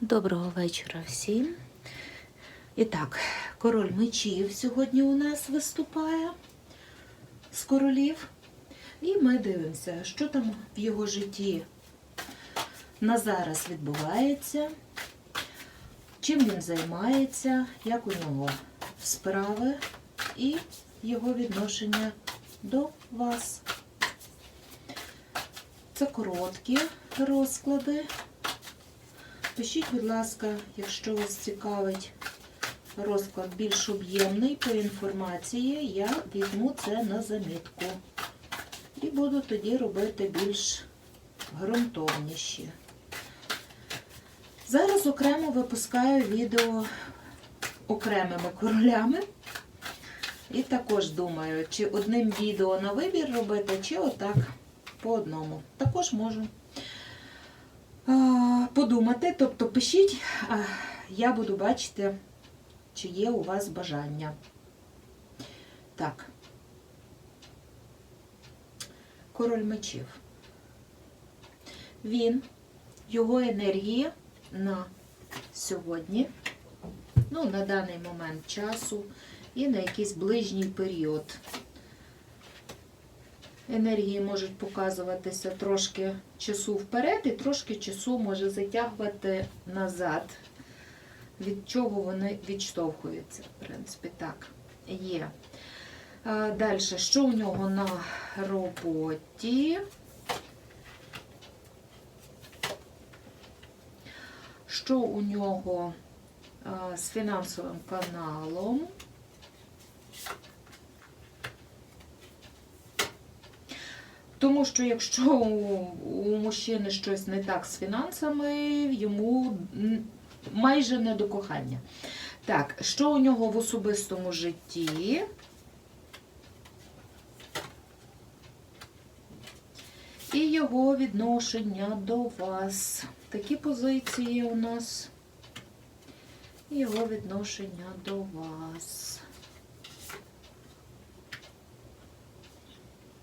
Доброго вечора всім. І так, король мечів сьогодні у нас виступає з королів. І ми дивимося, що там в його житті на зараз відбувається, чим він займається, як у нього справи і його відношення до вас. Це короткі розклади. Пишіть, будь ласка, якщо вас цікавить розклад більш об'ємний по інформації, я візьму це на замітку. І буду тоді робити більш ґрунтовніші. Зараз окремо випускаю відео окремими королями. І також думаю, чи одним відео на вибір робити, чи отак по одному. Також можу подумати, тобто пишіть, я буду бачити, чи є у вас бажання. Так. Король мечів. Він, його енергія на сьогодні, ну, на даний момент часу і на якийсь ближній період. Енергії можуть показуватися трошки часу вперед і трошки часу може затягувати назад. Від чого вони відштовхуються, в принципі, так, є. Далі, що у нього на роботі? Що у нього з фінансовим каналом? Тому що якщо у, мужчини щось не так з фінансами, йому майже не до кохання. Так, що у нього в особистому житті? І його відношення до вас. Такі позиції у нас. Його відношення до вас.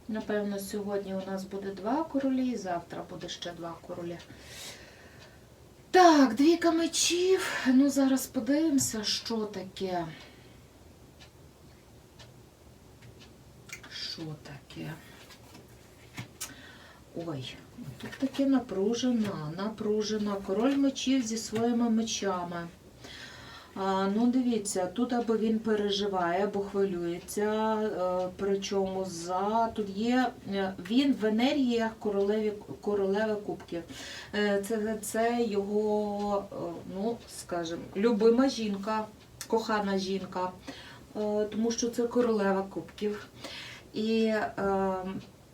Напевно, сьогодні у нас буде два королі, і завтра буде ще два королі. Так, двійка мечів. Ну, зараз подивимося, що таке. Що таке? Ой, тут таке напружена, напружена. Король мечів зі своїми мечами. Ну, дивіться, тут або він переживає, або хвилюється, е, причому за тут є е, він в енергіях королеві, королеви кубків. Е, Це, це його, ну, скажімо, любима жінка, кохана жінка, тому що це королева кубків. І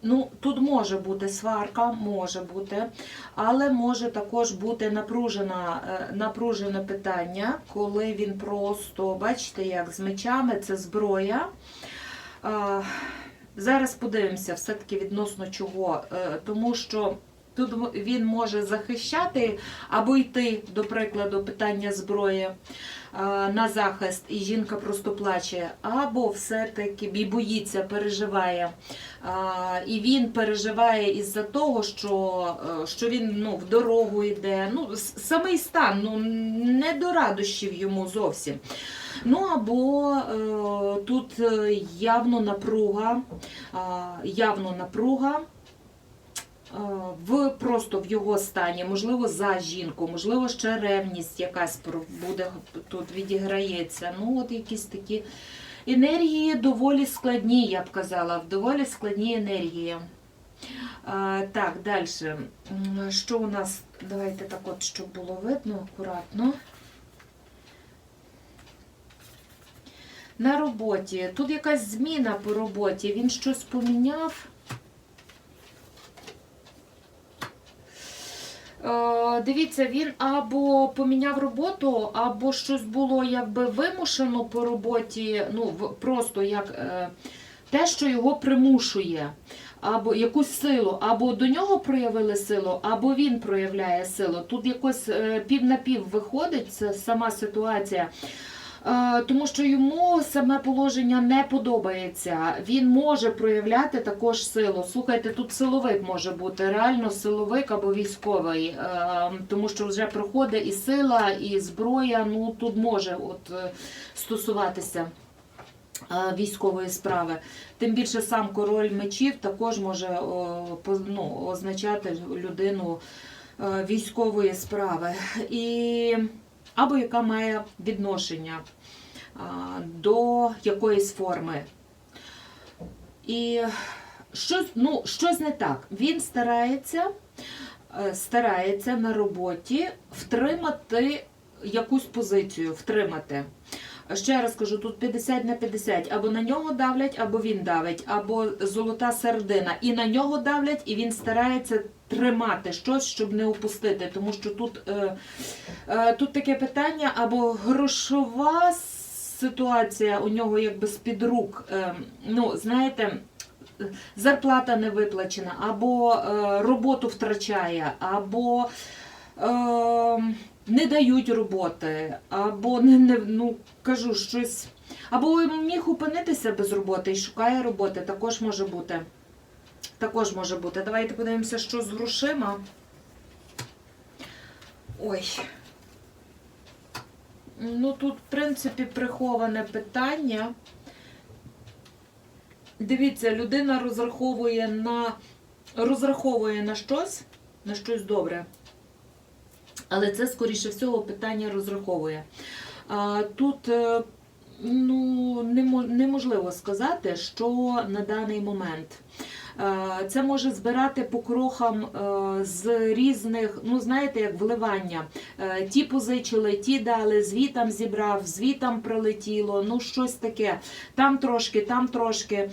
Ну, тут може бути сварка, може бути, але може також бути напружена, е, напружене питання, коли він просто, бачите, як з мечами, це зброя. Зараз подивимося, все-таки відносно чого, Е, тому що тут він може захищати або йти, до прикладу, питання зброї на захист, і жінка просто плаче, або все-таки боїться, переживає. І він переживає із-за того, що, е, що він ну, в дорогу йде. Ну, самий стан ну, не до радощів йому зовсім. Ну або е, тут е, явно напруга, явно напруга. Е, В просто в його стані, можливо, за жінку, можливо, ще ревність якась буде тут відіграється. Ну, от якісь такі Енергії доволі складні, я б казала, доволі складні енергії. Так, далі. Що у нас? Давайте так от, щоб було видно акуратно. На роботі. Тут якась зміна по роботі. Він щось поміняв. Дивіться, він або поміняв роботу, або щось було якби вимушено по роботі, ну просто як е, те, що його примушує, або якусь силу, або до нього проявили силу, або він проявляє силу. Тут якось е, пів на пів виходить сама ситуація. Е, Тому що йому саме положення не подобається. Він може проявляти також силу. Слухайте, тут силовик може бути, реально силовик або військовий, е, тому що вже проходить і сила, і зброя. Ну тут може от е, стосуватися військової справи. Тим більше сам король мечів також може ну, означати людину військової справи. І або яка має відношення до якоїсь форми. І щось, ну, щось не так. Він старається, е, старається на роботі втримати якусь позицію, втримати. Ще раз кажу, тут 50 на 50. Або на нього давлять, або він давить, або золота середина. І на нього давлять, і він старається тримати щось, щоб не опустити. Тому що тут, е, е, тут таке питання, або грошова ситуація у нього якби з-під рук. Е, ну, знаєте, зарплата не виплачена, або е, роботу втрачає, або. Е, не дають роботи, або не, не ну кажу щось, або міг опинитися без роботи і шукає роботи, також може бути. Також може бути. Давайте подивимося, що з грошима. Ой. Ну тут, в принципі, приховане питання. Дивіться, людина розраховує на розраховує на щось, на щось добре. Але це, скоріше всього, питання розраховує. Тут е, ну, неможливо сказати, що на даний момент. Е, Це може збирати по крохам е, з різних, ну знаєте, як вливання. Ті позичили, ті дали, звітам зібрав, звітам прилетіло, ну щось таке. Там трошки, там трошки.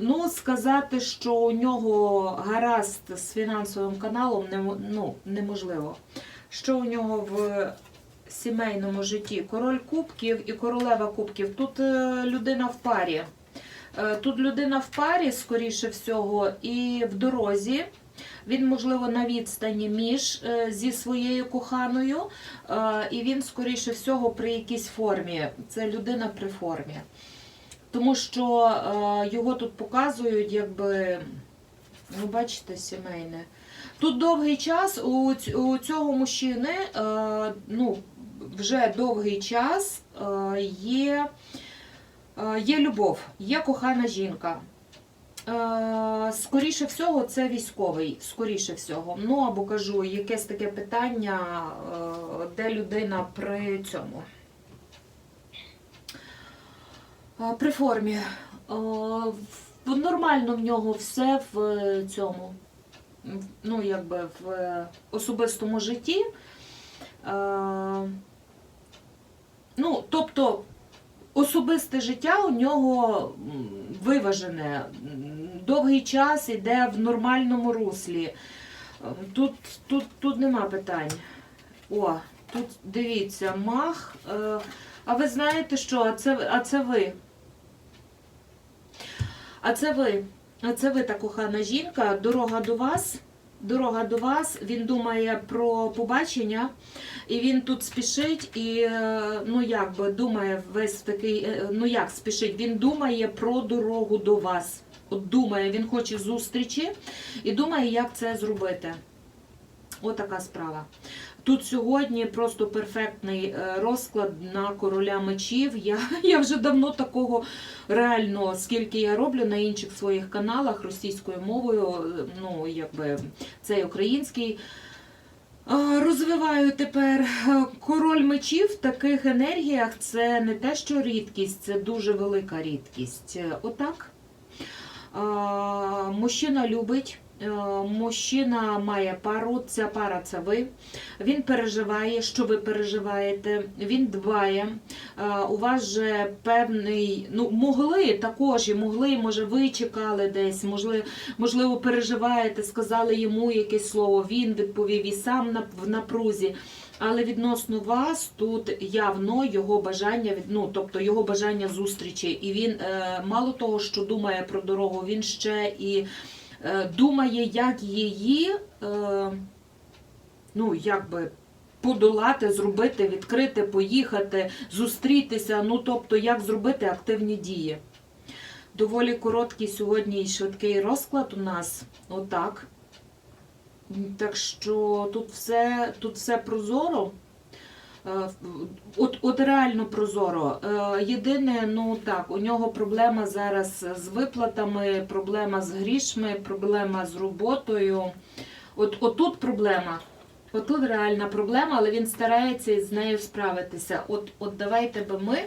Ну, сказати, що у нього гаразд з фінансовим каналом ну, неможливо. Що у нього в сімейному житті? Король кубків і королева кубків. Тут е, людина в парі. Е, Тут людина в парі, скоріше всього, і в дорозі. Він, можливо, на відстані між е, зі своєю коханою, і він, скоріше всього, при якійсь формі. Це людина при формі. Тому що е, його тут показують, якби, ну, бачите, сімейне. Тут довгий час у, у цього мужчини, е, ну, вже довгий час е, є, е, є любов, є кохана жінка. Е, Скоріше всього, це військовий, скоріше всього. Ну або кажу, якесь таке питання, е, де людина при цьому. А, При формі. Нормально в нього все в цьому, ну, якби в е, особистому житті. Ну, тобто, особисте життя у нього виважене, довгий час іде в нормальному руслі. Е, Тут, тут, тут нема питань. О, тут дивіться, мах. е, А ви знаєте що? А це, а це ви. А це ви. А це ви та кохана жінка. Дорога до вас. Дорога до вас. Він думає про побачення, і він тут спішить, і е, ну як би думає весь такий, е, ну як спішить, він думає про дорогу до вас. От думає, він хоче зустрічі і думає, як це зробити. Отака справа. Тут сьогодні просто перфектний е, розклад на короля мечів. Я, я вже давно такого реально, скільки я роблю на інших своїх каналах російською мовою, е, ну якби цей український. е, Розвиваю тепер король мечів в таких енергіях це не те, що рідкість, це дуже велика рідкість. Отак. Мужчина любить, мужчина має пару, ця пара це ви. Він переживає, що ви переживаєте, він дбає. Е, У вас же певний, ну могли також і могли, може, ви чекали десь, можливо, можливо, переживаєте, сказали йому якесь слово, він відповів і сам в напрузі. Але відносно вас тут явно його бажання ну, тобто його бажання зустрічі. І він е, мало того, що думає про дорогу, він ще і е, думає, як її, е, ну, якби подолати, зробити, відкрити, поїхати, зустрітися. Ну, тобто, як зробити активні дії. Доволі короткий сьогодні і швидкий розклад у нас. Отак. Так що тут все, тут все прозоро. Е, От, от реально прозоро. Е, Єдине, ну так, у нього проблема зараз з виплатами, проблема з грішми, проблема з роботою. От, отут проблема. Отут реальна проблема, але він старається з нею справитися. От, от давайте би ми.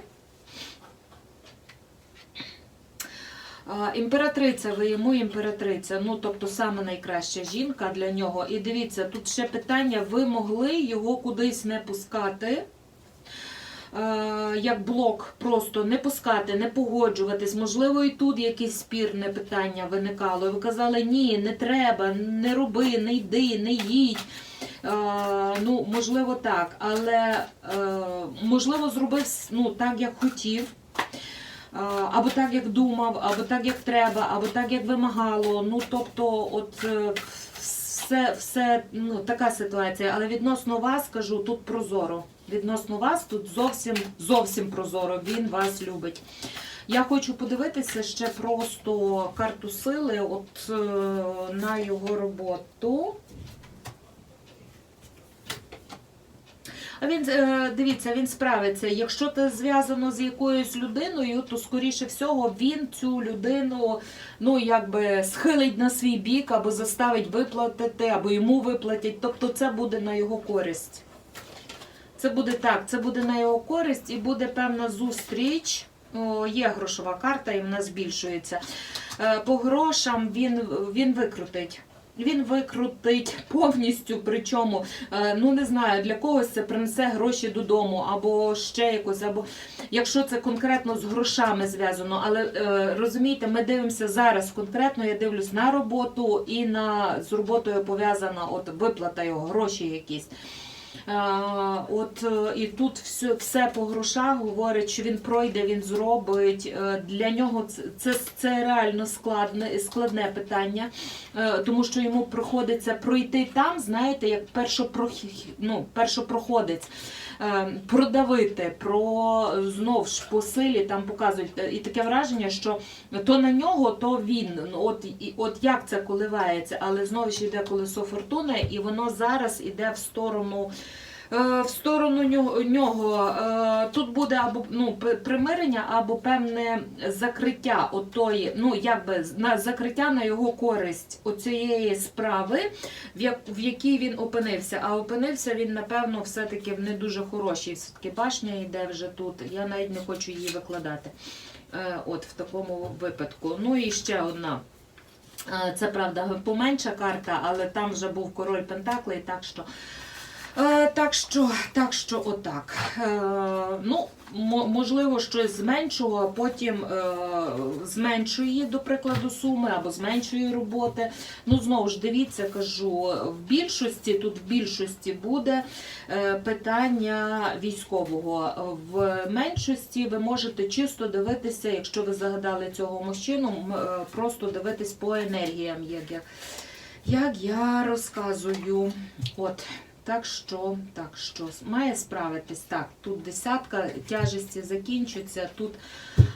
Імператриця, ви йому імператриця, ну тобто саме найкраща жінка для нього. І дивіться, тут ще питання: ви могли його кудись не пускати, як блок, просто не пускати, не погоджуватись. Можливо, і тут якесь спірне питання виникало. Ви казали, ні, не треба, не роби, не йди, не їдь. Ну, можливо, так, але е, можливо, зробив ну, так, як хотів. Або так, як думав, або так, як треба, або так, як вимагало. Ну, тобто, от е, все, все ну, така ситуація. Але відносно вас кажу, тут прозоро. Відносно вас тут зовсім зовсім прозоро. Він вас любить. Я хочу подивитися ще просто карту сили от е, на його роботу. Він е, дивіться, він справиться. Якщо це зв'язано з якоюсь людиною, то скоріше всього він цю людину ну якби схилить на свій бік або заставить виплатити, або йому виплатять. Тобто це буде на його користь. Це буде так, це буде на його користь і буде певна зустріч. О, є грошова карта, і вона збільшується. Е, По грошам він, він викрутить. Він викрутить повністю, причому, е, ну не знаю, для когось це принесе гроші додому, або ще якось, або якщо це конкретно з грошами зв'язано. Але е, розумієте, ми дивимося зараз конкретно, я дивлюсь на роботу і на з роботою пов'язана от виплата його, гроші якісь. А, От е, і тут все, все по грошах говорить, що він пройде, він зробить. Е, Для нього це, це, реально складне, складне питання, е, тому що йому приходиться пройти там, знаєте, як першопрох- ну, першопроходець. е, Продавити, про знов ж по силі там показують і таке враження, що то на нього, то він. Ну, От і от як це коливається, але знову ж йде колесо фортуни, і воно зараз іде в сторону. Е, В сторону нього- Е, тут буде або ну примирення, або певне закриття отої, ну якби на закриття на його користь оцієї справи, в, як, в якій він опинився. А опинився він, напевно, все-таки в не дуже хорошій. Все-таки башня йде вже тут. Я навіть не хочу її викладати. Е, От в такому випадку. Ну і ще одна. Це правда поменша карта, але там вже був король Пентаклей, так що. Е, так що, так що отак. Е, ну, можливо, щось зменшував, а потім е, зменшує, до прикладу, суми або зменшує роботи. Ну, знову ж дивіться, кажу, в більшості, тут в більшості буде е, питання військового. В меншості ви можете чисто дивитися, якщо ви загадали цього мужчину, е, просто дивитись по енергіям, як я, як я розказую. От. Так що, так що, має справитись. Так, тут десятка тяжесті закінчується, тут,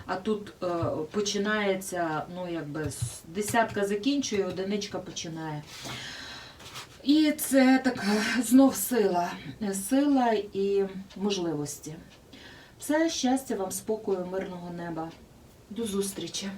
а тут е, починається, ну якби десятка закінчує, одиничка починає. І це така знов сила. Сила і можливості. Все щастя вам, спокою, мирного неба. До зустрічі!